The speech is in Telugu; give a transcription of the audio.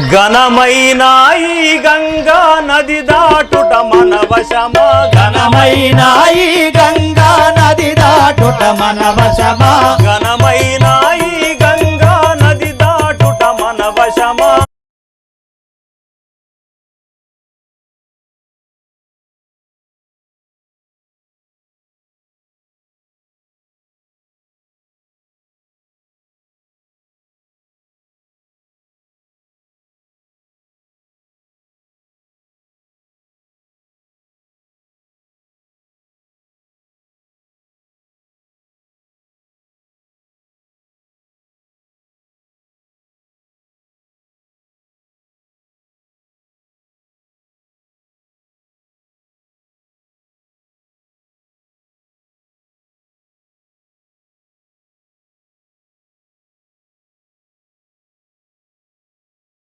ఘనమైన ఈ గంగా నది దాటుట మన వశమా? ఘనమైన ఈ గంగా నది దాటుట మన వశమా? ఘనమైన